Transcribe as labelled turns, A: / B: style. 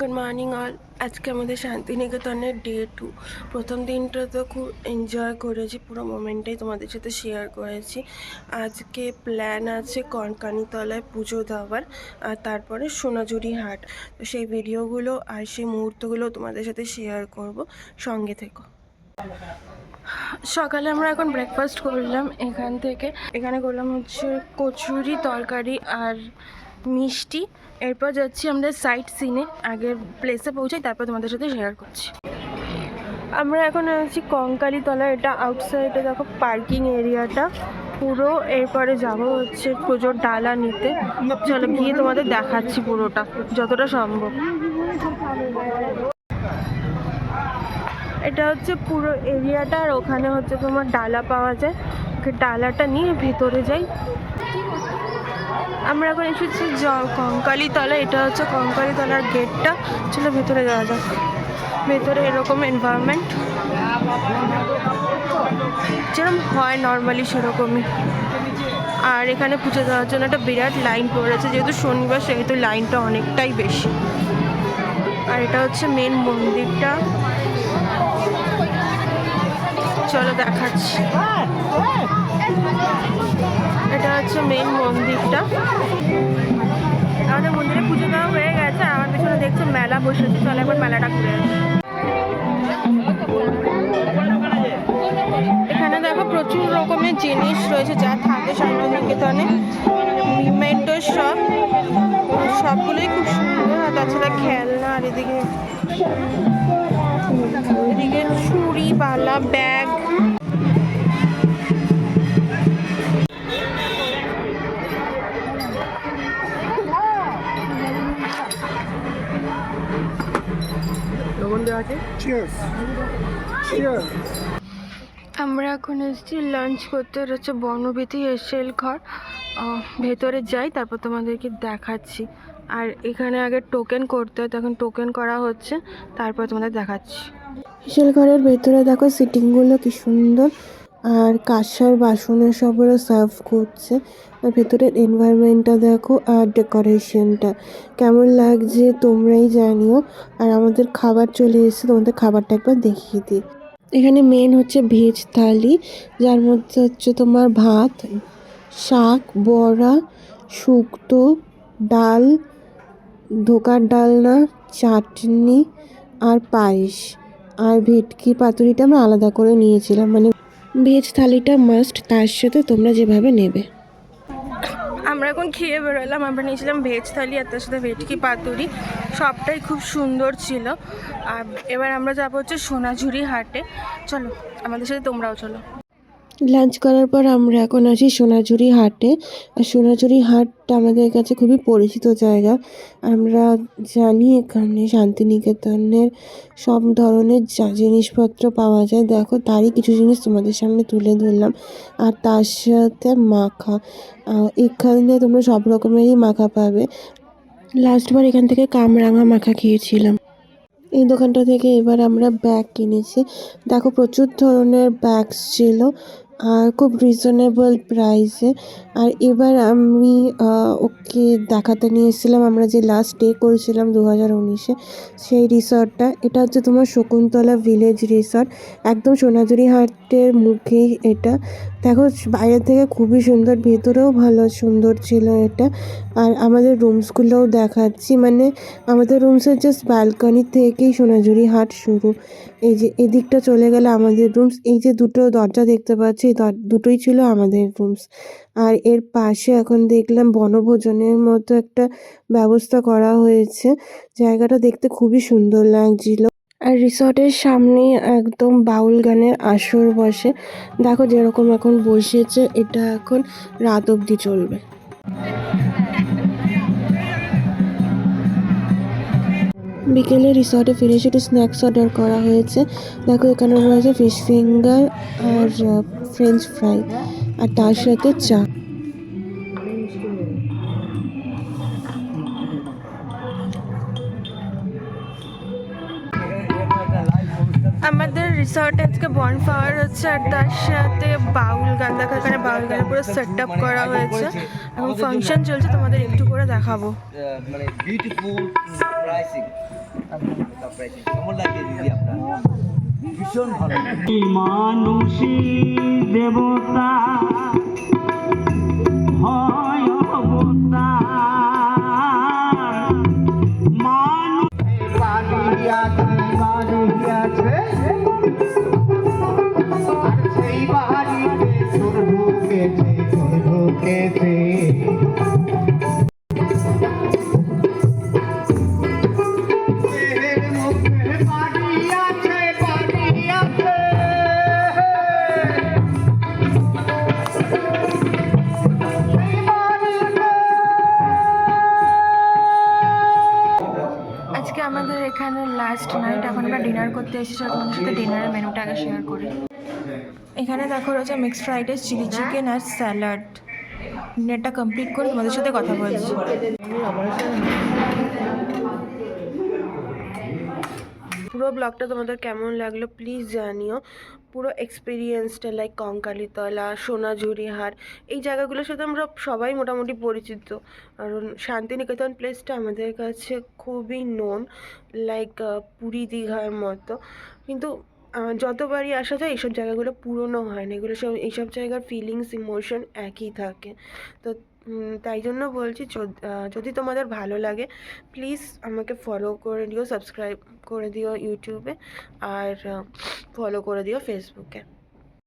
A: Good morning all আজকে আমাদের শান্তিনিকেতনের ডে টু প্রথম দিনটা তো খুব এনজয় করেছি, পুরো মোমেন্টটাই তোমাদের সাথে শেয়ার করেছি। আজকে প্ল্যান আছে কনকানিতলায় পুজো দেওয়ার, আর তারপরে সোনাঝুরি হাট। তো সেই ভিডিওগুলো আর সেই মুহূর্তগুলো তোমাদের সাথে শেয়ার করব। সঙ্গে থেকো। সকালে আমরা এখন ব্রেকফাস্ট করলাম, এখান থেকে এখানে করলাম হচ্ছে কচুরি তরকারি আর মিষ্টি। এরপর যাচ্ছি আমরা সাইট সিনে আগে প্লেসে পৌঁছাই, তারপর তোমাদের সাথে শেয়ার করছি। আমরা এখন আছি কঙ্কালীতলা, এটা আউটসাইডে দেখো পার্কিং এরিয়াটা পুরো এরপরে যাব হচ্ছে পুজোর ডালা নিতে। চলো গিয়ে তোমাদের দেখাচ্ছি পুরোটা, যতটা সম্ভব। এটা হচ্ছে পুরো এরিয়াটা আর ওখানে হচ্ছে তোমার ডালা পাওয়া যায়। ডালাটা নিয়ে ভেতরে যাই। আমরা এখন এসেছি কঙ্কালীতলা, এটা হচ্ছে কঙ্কালীতলার গেটটা চলো ভেতরে যাওয়া যাক। ভেতরে এরকম এনভায়রনমেন্ট যেরকম হয় নর্মালি সেরকমই। আর এখানে পুজো দেওয়ার জন্য একটা বিরাট লাইন পড়েছে, যেহেতু শনিবার, সেহেতু লাইনটা অনেকটাই বেশি। আর এটা হচ্ছে মেন মন্দিরটা। চলো দেখাচ্ছি। এটা হচ্ছে মেন মন্দিরটা। আমাদের মন্দিরে পুজো দেওয়া হয়ে গেছে আমার পেছনে দেখছ মেলা বসেছে। চলো একবার মেলাটা ঘুরে এখানে দেখো প্রচুর রকমের জিনিস রয়েছে, যা থাকে শান্তিনিকেতনে মিমেন্টো সব সবগুলোই খুব সুন্দর। আর তাছাড়া খেলনা, আর এদিকে এদিকে ছুরি বালা ব্যাগ আমরা এখন এসেছি লাঞ্চ করতে। এটা হচ্ছে বনবিথি এসেল ঘর। ভেতরে যাই তারপর তোমাদেরকে দেখাচ্ছি। আর এখানে আগে টোকেন করতে হয় তখন টোকেন করা হচ্ছে তারপর তোমাদের দেখাচ্ছি। হিসেল ঘরের ভেতরে দেখো সিটিংগুলো কি সুন্দর। আর কাঁসার বাসনে সবগুলো সার্ভ করছে। আর ভেতরের এনভায়রনমেন্টটা দেখো আর ডেকোরেশনটা কেমন লাগছে তোমরাই জানিও। আর আমাদের খাবার চলে এসেছে, তোমাদের খাবারটা একবার দেখিয়ে দিই। এখানে মেন হচ্ছে ভেজ থালি, যার মধ্যে হচ্ছে তোমার ভাত, শাক, বড়া, শুক্তো, ডাল, ধোকার ডালনা, চাটনি আর পায়েস। আর ভেটকি পাতুরিটা আমরা আলাদা করে নিয়েছিলাম মানে ভেজ থালিটা মাস্ট তার সাথে তোমরা যেভাবে নেবে। আমরা এখন খেয়ে বেরোলাম, আমরা নিয়েছিলাম ভেজ থালি আর তার সাথে ভেটকি পাতুরি। সবটাই খুব সুন্দর ছিল। আর এবার আমরা যাব হচ্ছে সোনাঝুরি হাটে। চলো, আমাদের সাথে তোমরাও চলো। লাঞ্চ করার পর আমরা এখন আসি সোনাঝুরি হাটে। আর সোনাঝুরি হাটটা আমাদের কাছে খুবই পরিচিত জায়গা। আমরা জানি এখানে শান্তিনিকেতনের সব ধরনের যা জিনিসপত্র পাওয়া যায়। দেখো, তারই কিছু জিনিস তোমাদের সামনে তুলে ধরলাম। আর তার সাথে মাখা। এখানে তোমরা সব রকমেরই মাখা পাবে। লাস্টবার এখান থেকে কামরাঙা মাখা খেয়েছিলাম। এই দোকানটা থেকে এবার আমরা ব্যাগ কিনেছি। দেখো, প্রচুর ধরনের ব্যাগস ছিল। আর খুব রিজনেবল প্রাইসে আর এবার আমি ওকে দেখাতে নিয়ে এসেছিলাম আমরা যে লাস্ট ডে করেছিলাম দু হাজার উনিশে, সেই রিসর্টটা এটা হচ্ছে তোমার শকুন্তলা ভিলেজ রিসর্ট একদম সোনাঝুরি হাটের মুখেই এটা। দেখো, বাইরে থেকে খুবই সুন্দর, ভেতরেও ভালো, সুন্দর ছিল এটা। আর আমাদের রুমসগুলোও দেখাচ্ছি মানে আমাদের রুমসের জাস্ট ব্যালকনি থেকেই সোনাঝুরি হাট শুরু। এই যে এদিকটা চলে গেলে আমাদের রুমস, এই যে দুটো দরজা দেখতে পাচ্ছি দুটোই ছিল আমাদের রুমস। আর এর পাশে এখন দেখলাম বনভোজনের মতো একটা ব্যবস্থা করা হয়েছে। জায়গাটা দেখতে খুবই সুন্দর লাগছিল। আর রিসর্টের সামনে একদম বাউল গানের আসর বসে। দেখো যেরকম এখন বসেছে এটা এখন রাত অবধি চলবে। বিকেলে রিসর্টে ফিরে এসে একটু স্ন্যাক্স অর্ডার করা হয়েছে। দেখো এখানে রয়েছে ফিশ ফিঙ্গার আর ফ্রেঞ্চ ফ্রাই আর তার সাথে চা। আমাদের রিসর্টে আজকে বন ফাওয়ার হচ্ছে আর তার সাথে বাউল গান দেখা এখানে বাউল গানের পুরো সেট আপ করা হয়েছে। এবং ফাংশন চলছে, তোমাদের একটু করে দেখাবো।
B: ভীষণ ভালো
C: মানুষী দেবতা।
A: আজকে আমাদের এখানে লাস্ট নাইট এখন আমরা ডিনার করতে এসেছি আর তোমাদের সাথে ডিনারের মেনুটা আগে শেয়ার করি। এখানে দেখো রয়েছে mixed fried rice chilli chicken আর স্যালাড ডিনারটা কমপ্লিট করে তোমাদের সাথে কথা বলছি। পুরো ব্লগটা তোমাদের কেমন লাগল প্লিজ জানিও। পুরো এক্সপিরিয়েন্সটা লাইক কঙ্কালীতলা, সোনাঝুরিহাট, এই জায়গাগুলোর সাথে আমরা সবাই মোটামুটি পরিচিত। কারণ শান্তিনিকেতন প্লেসটা আমাদের কাছে খুবই নোন লাইক পুরী দীঘার মতো। কিন্তু যতবারই আসা যায়, এইসব জায়গাগুলো পুরনো হয় না। এগুলো সব, এইসব জায়গার ফিলিংস ইমোশন একই থাকে। তো তাই জন্য বলছি যদি- তোমাদের ভালো লাগে প্লিজ আমাকে ফলো করে দিও সাবস্ক্রাইব করে দিও ইউটিউবে, আর ফলো করে দিও ফেসবুকে।